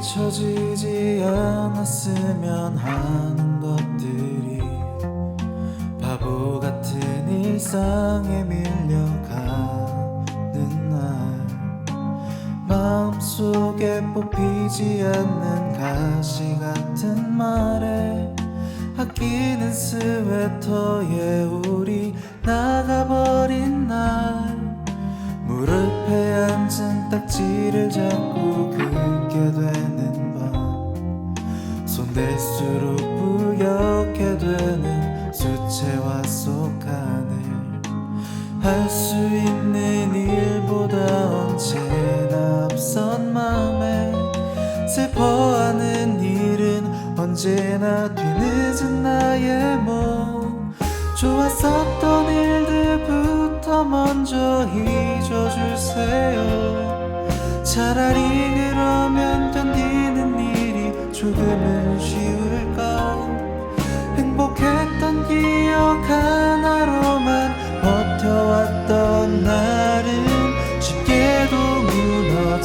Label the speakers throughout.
Speaker 1: 잊혀지지 않았으면 하는 것들이 바보 같은 일상에 밀려가는 날. 마음속에 뽑히지 않는 가시 같은 말에 아끼는 스웨터에 우리 나가버린 날. 무릎에 앉은 딱지를 잡고 할 수 있는 일보다 언제나 앞선 맘에 슬퍼하는 일은 언제나 뒤늦은 나의 몸. 좋았었던 일들부터 먼저 잊어주세요. 차라리 그러면 견디는 일이 조금은 쉬울까 싶어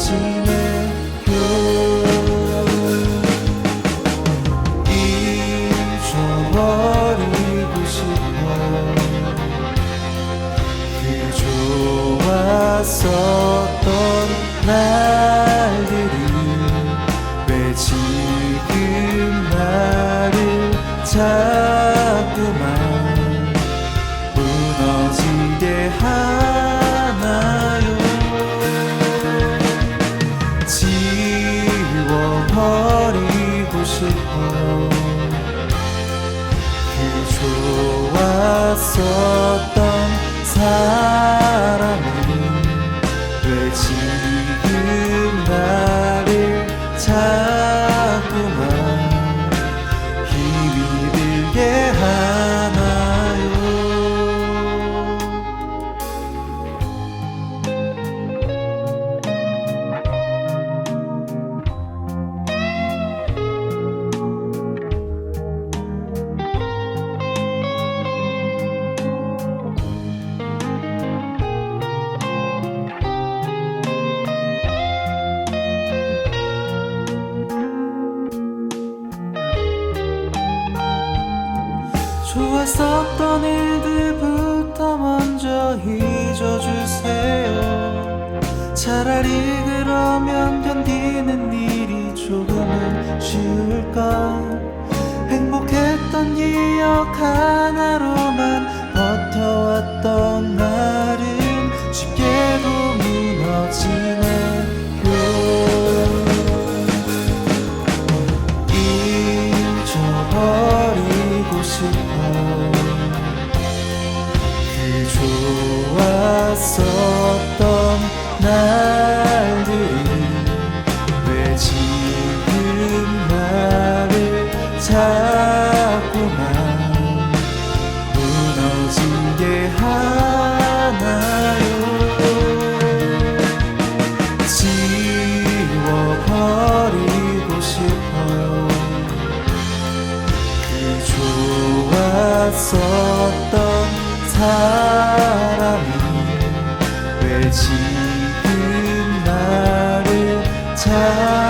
Speaker 1: 그 날들이 왜 지금 나를 자꾸만. 무너지게 하 싶어. 그 좋았었던 사람 좋았었던 일들부터 먼저 잊어주세요. 차라리 그러면 견디는 일이 조금은 쉬울까? 행복했던 기억 하 싶어 그 좋았었던 날들이 왜 지금 나를 자꾸만 무너지게 하 몰랐었던 사람이 왜 지금 나를 찾